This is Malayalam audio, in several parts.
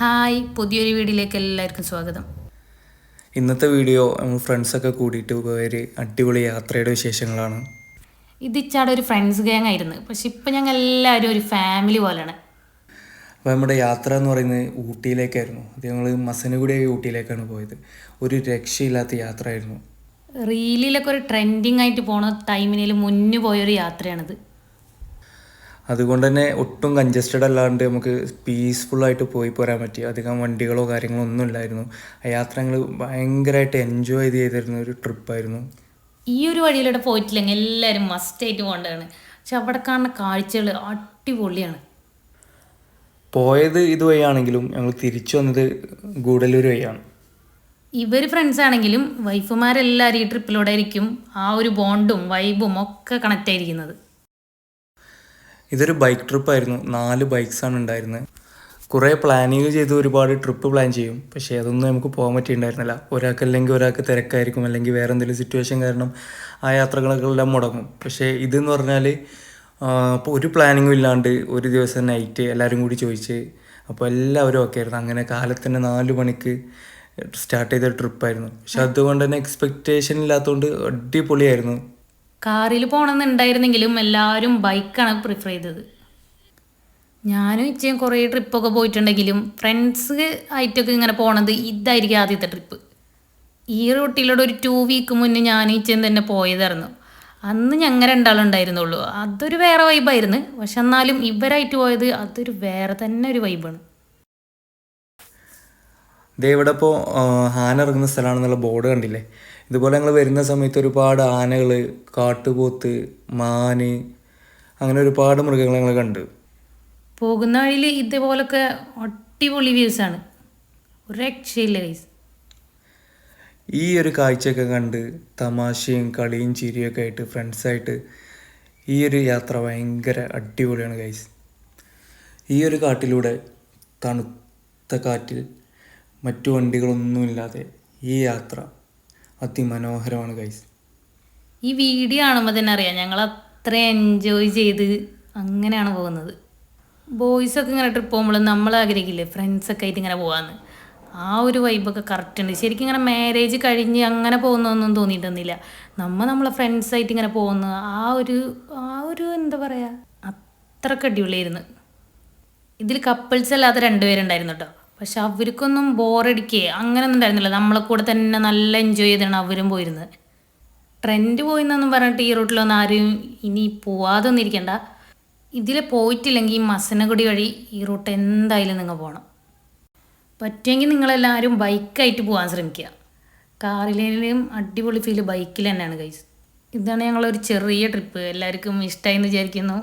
ഹായ് പുതിയൊരു വീഡിയോയിലേക്ക് എല്ലാവർക്കും സ്വാഗതം. ഇന്നത്തെ വീഡിയോ നമ്മൾ ഫ്രണ്ട്സൊക്കെ കൂടിയിട്ട് പോയൊരു അടിപൊളി യാത്രയുടെ വിശേഷങ്ങളാണ്. ഇത് ഇച്ചാടെ ഒരു ഫ്രണ്ട്സ് ഗ്യാങ് ആയിരുന്നു. പക്ഷെ ഇപ്പം ഞങ്ങൾ എല്ലാവരും ഒരു ഫാമിലി പോലെയാണ് അപ്പോൾ നമ്മുടെ യാത്ര എന്ന് പറയുന്നത് ഊട്ടിയിലേക്കായിരുന്നു. അത് ഞങ്ങൾ മസനഗുഡി ഊട്ടിയിലേക്കാണ് പോയത്. ഒരു രക്ഷയില്ലാത്ത യാത്രയായിരുന്നു. റീലിലൊക്കെ ഒരു ട്രെൻഡിങ് ആയിട്ട് പോണ ടൈമിനിൽ മുന്നു പോയൊരു യാത്രയാണിത്. അതുകൊണ്ട് തന്നെ ഒട്ടും കൺജസ്റ്റഡ് അല്ലാണ്ട് നമുക്ക് പീസ്ഫുള്ളായിട്ട് പോയി പോരാൻ പറ്റി. അധികം വണ്ടികളോ കാര്യങ്ങളോ ഒന്നും ഇല്ലായിരുന്നു. ആ യാത്ര ഞങ്ങൾ ഭയങ്കരമായിട്ട് എൻജോയ് ചെയ്ത് ചെയ്തിരുന്ന ഒരു ട്രിപ്പായിരുന്നു ഈ ഒരു വഴിയിലൂടെ പോയിട്ടില്ലെങ്കിൽ എല്ലാവരും മസ്റ്റായിട്ട് പോകേണ്ടതാണ്. പക്ഷെ അവിടെ കാണുന്ന കാഴ്ചകൾ അടിപൊളിയാണ്. പോയത് ഇതുവഴിയാണെങ്കിലും ഞങ്ങൾ തിരിച്ചു വന്നത് ഗൂഡല്ലൂർ വഴിയാണ്. ഇവർ ഫ്രണ്ട്സ് ആണെങ്കിലും വൈഫുമാരെല്ലാവരും ഈ ട്രിപ്പിലൂടെ ആയിരിക്കും ആ ഒരു ബോണ്ടും വൈബും ഒക്കെ കണക്റ്റ് ആയിരിക്കുന്നത്. ഇതൊരു ബൈക്ക് ട്രിപ്പായിരുന്നു നാല് ബൈക്സാണ് ഉണ്ടായിരുന്നത്. കുറേ പ്ലാനിങ് ചെയ്ത് ഒരുപാട് ട്രിപ്പ് പ്ലാൻ ചെയ്യും. പക്ഷേ അതൊന്നും നമുക്ക് പോകാൻ പറ്റിയിട്ടുണ്ടായിരുന്നില്ല. ഒരാൾക്ക് അല്ലെങ്കിൽ ഒരാൾക്ക് തിരക്കായിരിക്കും. അല്ലെങ്കിൽ വേറെ എന്തെങ്കിലും സിറ്റുവേഷൻ കാരണം ആ യാത്രകളെല്ലാം മുടങ്ങും. പക്ഷേ ഇതെന്ന് പറഞ്ഞാൽ അപ്പോൾ ഒരു പ്ലാനിങ്ങും ഇല്ലാണ്ട് ഒരു ദിവസം നൈറ്റ് എല്ലാവരും കൂടി ചോദിച്ച് അപ്പോൾ എല്ലാവരും ഓക്കെ ആയിരുന്നു. അങ്ങനെ കാലത്തന്നെ നാല് മണിക്ക് സ്റ്റാർട്ട് ചെയ്ത ട്രിപ്പായിരുന്നു പക്ഷെ അതുകൊണ്ട് തന്നെ എക്സ്പെക്റ്റേഷൻ ഇല്ലാത്തതുകൊണ്ട് അടിപൊളിയായിരുന്നു. കാറിൽ പോകണമെന്നുണ്ടായിരുന്നെങ്കിലും എല്ലാവരും ബൈക്കാണ് പ്രിഫർ ചെയ്തത്. ഞാനും ഇച്ചയും കുറേ ട്രിപ്പൊക്കെ പോയിട്ടുണ്ടെങ്കിലും ഫ്രണ്ട്സ് ആയിട്ടൊക്കെ ഇങ്ങനെ പോണത് ഇതായിരിക്കും ആദ്യത്തെ ട്രിപ്പ് ഈ റൂട്ടിലൂടെ ഒരു ടു വീക്ക് മുന്നേ ഞാനും ഇച്ചയും തന്നെ പോയതായിരുന്നു. അന്ന് ഞങ്ങൾ രണ്ടാളുണ്ടായിരുന്നുള്ളൂ അതൊരു വേറെ വൈബായിരുന്നു പക്ഷെ എന്നാലും ഇവരായിട്ട് പോയത് അതൊരു വേറെ തന്നെ ഒരു വൈബാണ് ദേ ഇവിടെ ഇപ്പോൾ ആന ഇറങ്ങുന്ന സ്ഥലമാണെന്നുള്ള ബോർഡ് കണ്ടില്ലേ? ഇതുപോലെ ഞങ്ങൾ വരുന്ന സമയത്ത് ഒരുപാട് ആനകൾ കാട്ടുപോത്ത് മാന് അങ്ങനെ ഒരുപാട് മൃഗങ്ങൾ ഞങ്ങൾ കണ്ടു. പോകുന്ന വഴിയിൽ ഇതുപോലൊക്കെ അടിപൊളി വ്യൂസ് ഒരു രക്ഷയില്ല ഗൈസ് ഈ ഒരു കാഴ്ചയൊക്കെ കണ്ട് തമാശയും കളിയും ചിരിയൊക്കെ ആയിട്ട് ഫ്രണ്ട്സായിട്ട് ഈ ഒരു യാത്ര ഭയങ്കര അടിപൊളിയാണ് ഗൈസ് ഈ ഒരു കാട്ടിലൂടെ തണുത്ത കാറ്റിൽ മറ്റു വണ്ടികളൊന്നുമില്ലാതെ ഈ യാത്ര അതിമനോഹരമാണ് ഗൈസ് ഈ വീഡിയോ കാണുമ്പോൾ തന്നെ അറിയാം ഞങ്ങൾ അത്ര എൻജോയ് ചെയ്ത് അങ്ങനെയാണ് പോകുന്നത്. ബോയ്സൊക്കെ ഇങ്ങനെ ട്രിപ്പ് പോകുമ്പോൾ നമ്മൾ ആഗ്രഹിക്കില്ലേ ഫ്രണ്ട്സൊക്കെ ആയിട്ട് ഇങ്ങനെ പോകാമെന്ന് ആ ഒരു വൈബൊക്കെ കറക്റ്റ് ഉണ്ട്. ശരിക്കും ഇങ്ങനെ മാരേജ് കഴിഞ്ഞ് അങ്ങനെ പോകുന്നൊന്നും തോന്നിയിട്ടൊന്നുമില്ല. നമ്മൾ നമ്മളെ ഫ്രണ്ട്സായിട്ട് ഇങ്ങനെ പോകുന്ന ആ ഒരു ആ ഒരു എന്താ പറയുക അത്രയ്ക്ക് അടിപൊളിയായിരുന്നു. ഇതിൽ കപ്പിൾസ് അല്ലാതെ രണ്ടുപേരുണ്ടായിരുന്നു കേട്ടോ പക്ഷെ അവർക്കൊന്നും ബോറടിക്കേ അങ്ങനെയൊന്നും ഉണ്ടായിരുന്നില്ല. നമ്മളെ കൂടെ തന്നെ നല്ല എൻജോയ് ചെയ്താണ് അവരും പോയിരുന്നത്. ട്രെൻഡ് പോയിന്നൊന്നും പറഞ്ഞിട്ട് ഈ റൂട്ടിലൊന്നും ആരും ഇനി പോവാതൊന്നും ഇരിക്കണ്ട. ഇതിൽ പോയിട്ടില്ലെങ്കിൽ മസനഗുടി വഴി ഈ റൂട്ട് എന്തായാലും നിങ്ങൾ പോകണം പറ്റുമെങ്കിൽ നിങ്ങളെല്ലാവരും ബൈക്കായിട്ട് പോകാൻ ശ്രമിക്കുക. കാറിലേലും അടിപൊളി ഫീൽ ബൈക്കിൽ തന്നെയാണ് ഗൈസ് ഇതാണ് ഞങ്ങളൊരു ചെറിയ ട്രിപ്പ് എല്ലാവർക്കും ഇഷ്ടമായി എന്ന് വിചാരിക്കുന്നു.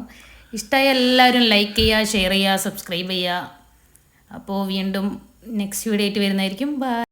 ഇഷ്ടമായ എല്ലാവരും ലൈക്ക് ചെയ്യുക ഷെയർ ചെയ്യുക സബ്സ്ക്രൈബ് ചെയ്യുക. അപ്പോൾ വീണ്ടും നെക്സ്റ്റ് വീഡിയോ ആയിട്ട് വരുന്നതായിരിക്കും. ബൈ